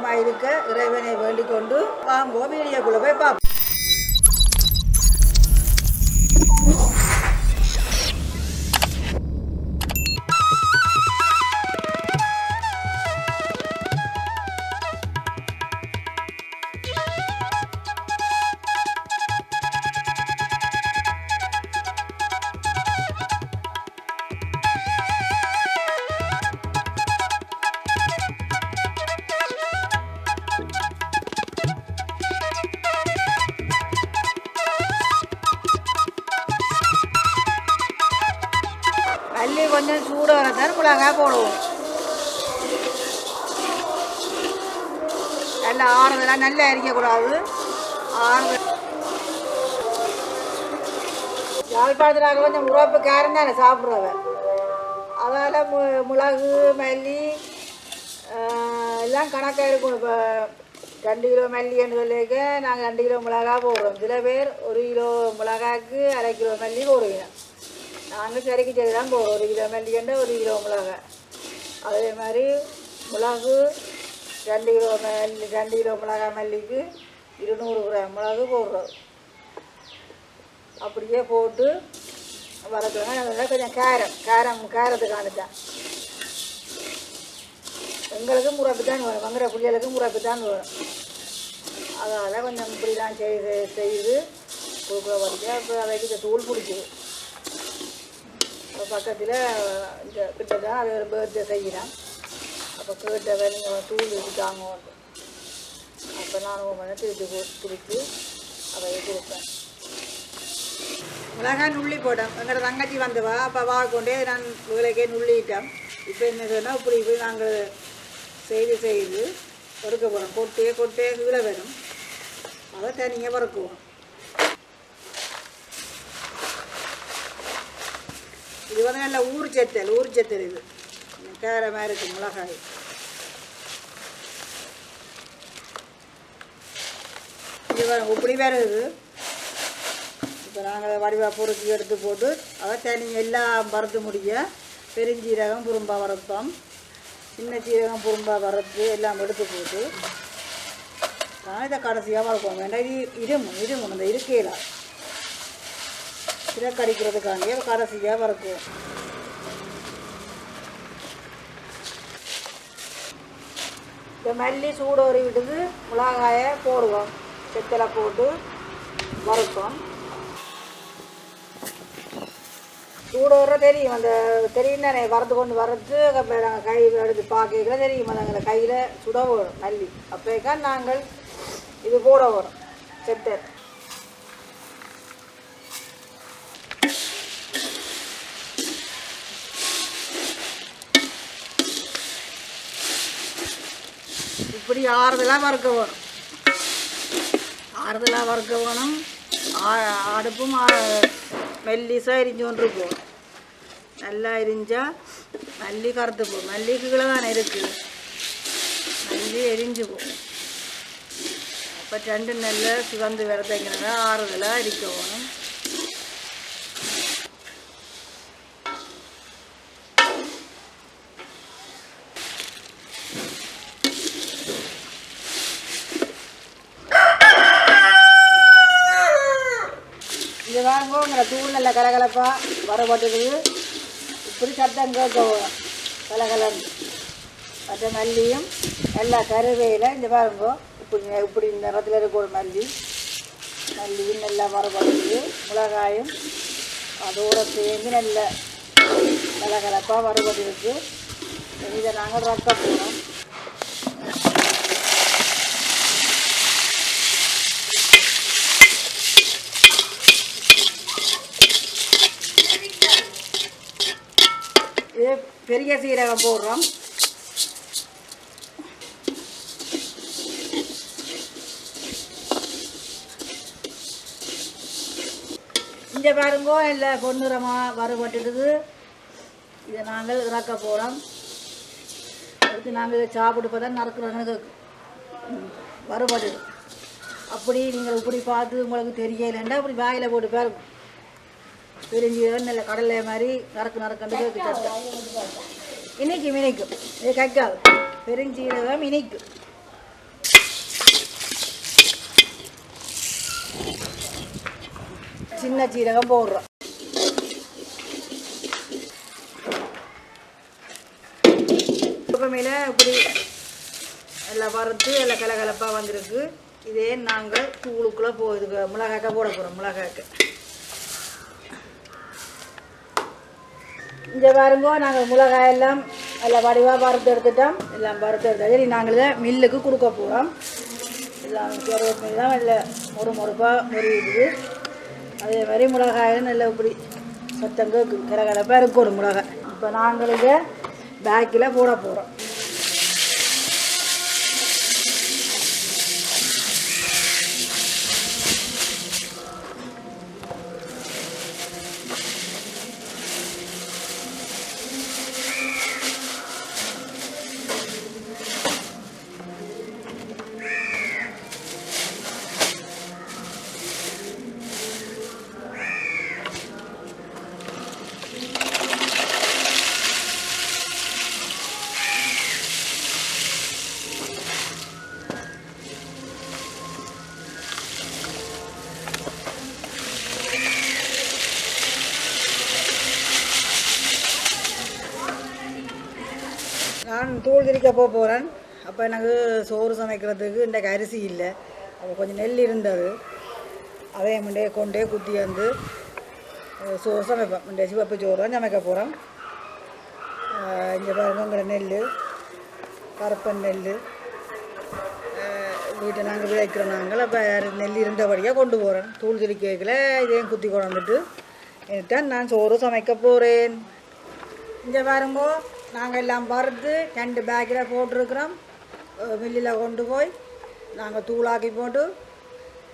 சுகமாக இருக்க இறைவனை வேண்டிக் கொண்டு வாங்குவோம் வீடியோக்குள்ளே போய் பார்ப்போம். கொஞ்சம் சூடு மிளகாய் போடுவோம். நல்லா ஆறுதலாக நல்லா அரிக்கக்கூடாது ஆறுதல். யாழ்ப்பாணத்தில் கொஞ்சம் உறப்பு காரம் தானே சாப்பிட்றவ அதால் மு மிளகு மல்லி எல்லாம் கணக்காக இருக்கும். இப்போ ரெண்டு கிலோ மல்லின்னு சொல்லிக்க நாங்கள் ரெண்டு கிலோ மிளகா போடுறோம். சில பேர் ஒரு கிலோ மிளகாக்கு அரை கிலோ மல்லி போடுவீங்க. நாங்கள் கறிக்கு சரி தான் ஒரு கிலோ மல்லிகண்டா ஒரு கிலோ மிளகா. அதே மாதிரி மிளகு ரெண்டு கிலோ மல்லி ரெண்டு கிலோ மிளகா மல்லிக்கு இருநூறு கிராம் மிளகு போடுறோம். அப்படியே போட்டு வளர்த்துவாங்க நல்லா கொஞ்சம் காரம் காரம் காரத்துக்கு காணிச்சேன் எங்களுக்கும் முறப்பு தான் வரும். வங்குற பிள்ளைகளுக்கும் முறப்பு தான் வரும். அதனால் கொஞ்சம் இப்படி தான் செய்து செய்து கொடுக்குற வரைக்கும் அப்புறம் அதைக்கு தூள் பிடிச்சிது பக்கத்தில் இந்த கிட்ட தான் அது ஒரு பேர்த்டே செய்கிறேன். அப்போ கேட்டவன் நீங்கள் தூள் எடுத்தாங்க அப்போ நான் ஒரு மணி திருப்பி பிடிச்சி அதை கொடுப்பேன் மிளகாய் நுள்ளி போட்டேன் எங்களோட தங்கச்சி வந்தவா அப்போ வா கொண்டே நான் விலைக்கே நுள்ளிட்டேன். இப்போ என்ன சொன்னால் இப்படி போய் நாங்கள் செய்து செய்து பொறுக்க போகிறோம் கொட்டே கொட்டே கீழே வரும். அதை தனியாக பிறக்குவோம் இது வந்து நல்ல ஊர் செத்தல் ஊர் செத்தல் இது. கேரமாக இருக்குது மிளகாய். இது பாருங்க வேறு வருது இப்போ நாங்கள் வடிவாக பொறுக்கி எடுத்து போட்டு அதை தனி எல்லாம் வறுத்து முடிய பெருஞ்சீரகம் புரும்பா வறுத்தோம். சின்ன சீரகம் புரும்பா வறுத்து எல்லாம் எடுத்து போட்டு நான் இதை கடைசியாக வறுப்போம் வேண்டாம் இது இருமும் இருமும் இந்த இருக்கையில் இதை கடைசியாக வறுக்குவோம் இந்த மல்லி சூடோறி விட்டுது மிளகாயை போடுவோம். செத்தலை போட்டு வறுப்போம் சூடோற தெரியும். அந்த தெரியும் தானே. வறுத்து கொண்டு வறுத்து அப்புறம் நாங்கள் கை எடுத்து பார்க்கல தெரியும். அது எங்களை கையில் சுட வரும் மல்லி. அப்போக்கா நாங்கள் இது போட வரும். செத்தல் இப்படி ஆறுதலாக வறுக்க வேணும் ஆறுதலாக வறுக்க வேணும் ஆ- அடுப்பும் ஆ- மெல்லிசாக எரிஞ்சு கொண்டு இருக்கும். நல்லா எரிஞ்சால் மல்லி கറുத்து போகும். மல்லிக்கு கீழே தானே இருக்குது மல்லி எரிஞ்சு போகும். அப்போ ரெண்டு நல்ல சிவந்து விரதைங்கிறத ஆறுதலாக எரிக்க வேணும் இது வாங்குவோங்கிற தூள் நல்ல கலகலப்பாக வரப்பட்டுக்குது இப்படி சத்தம் கேட்க கலகலன் மற்ற மல்லியும் எல்லா கருவேல இந்த பாருங்க. இப்படி இப்படி நிறத்தில் இருக்க ஒரு மல்லி. மல்லியும் நல்லா வரப்பட்டுக்குது மிளகாயும் அதோட சேர்ந்து நல்ல கலகலப்பாக வரப்பட்டுருக்கு இதை நாங்கள் ரக்க போகிறோம் பெரிய சீரகம் போடுறோம். இங்கே பாருங்கோ இல்லை பொன்னிறமாக வறுபட்டுடுது. இதை நாங்கள் இறக்க போகிறோம் அடுத்து நாங்கள் இதை சாப்பிட்டு பார்த்தா நறுக்கிறவங்களுக்கு வறுபடுது அப்படி நீங்கள் இப்படி பார்த்து உங்களுக்கு தெரியலைன்னா அப்படி வாயில் போட்டு பாருங்க. பிரிஞ்சு நல்ல கடலை மாதிரி நறுக்கு நறுக்கண்டு இனிக்கும் இனிக்கும் இது கக்காது பெருஞ்சீரகம் இனிக்கும் சின்ன சீரகம் போடுறோம். மேலே இப்படி எல்லாம் வறுத்து எல்லாம் கலகலப்பாக வந்திருக்கு. இதே நாங்கள் தூளுக்குள்ளே போ இதுக்கு மிளகாக்க போட போகிறோம் மிளகாக்க இங்கே பாருங்க நாங்கள் மிளகாய் எல்லாம் எல்லாம் வடிவாக வறுத்து எடுத்துட்டோம். எல்லாம் வறுத்து எடுத்தாச்சு சரி நாங்கள் இதை மில்லுக்கு கொடுக்க போகிறோம் எல்லாம் கருவேப்பிலை தான் நல்ல மொறு மொறுப்பாக மொறியுது அதே மாதிரி மிளகாயும் நல்ல இப்படி சத்தங்க கேட்கும் இருக்கும் ஒரு மிளகாய். இப்போ நாங்கள் இதை பேக்கில் போட போகிறோம் நான் தூள் திரிக்க போக போகிறேன் அப்போ எனக்கு சோறு சமைக்கிறதுக்கு இன்றைக்கு அரிசி இல்லை. அப்போ கொஞ்சம் நெல் இருந்தது. அதே முண்டே கொண்டே குத்தி வந்து சோறு சமைப்பேன். முண்டே சிவப்பு சோறு தான் சமைக்க போகிறோம் இங்கே பாருங்கிற நெல் கருப்பன் நெல் வீட்டை நாங்கள் விளைக்கிறோம் நாங்கள். அப்போ நெல் இருந்தபடியாக கொண்டு போகிறேன் தூள் திரி திரிக்கையில் இதையும் குத்தி கொண்டாந்துட்டு என்னத்தான் நான் சோறு சமைக்க போகிறேன் இங்கே பாருங்கோ. நாங்கள் எல்லாம் வறுத்து ரெண்டு பேக்கில் போட்டிருக்கிறோம். மில்லில் கொண்டு போய் நாங்கள் தூளாக்கி போட்டு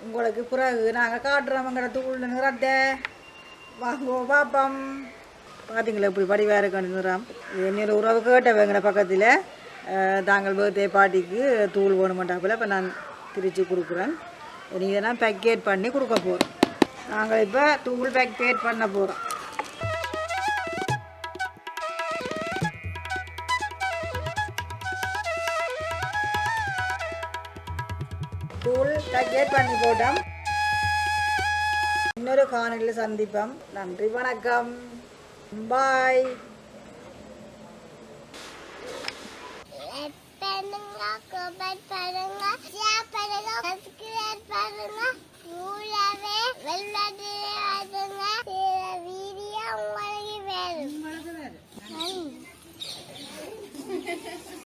உங்களுக்கு பிறகு நாங்கள் காட்டுறோம் தூள் நிறத்தை வாங்கோ பார்ப்போம் பார்த்தீங்களா இப்படி படிவாக இருக்கணும் என்னோட உறவு கேட்டவங்க பக்கத்தில். தாங்கள் பர்த்டே பாட்டிக்கு தூள் வேணுமெண்டாப்பில் இப்போ நான் திரித்து கொடுக்குறேன். நீங்கள் தான் பேக்கேட் பண்ணி கொடுக்க போகிறோம் நாங்கள் இப்போ தூள் பேக்கேட் பண்ண போகிறோம் தூள் டக்கேட் பண்ணி போட்டோம் இன்னொரு காணொலியில் சந்திப்போம் நன்றி வணக்கம் பாய் பண்ணுங்க கமெண்ட் பண்ணுங்க ஷேர் பண்ணுங்க வீடியோ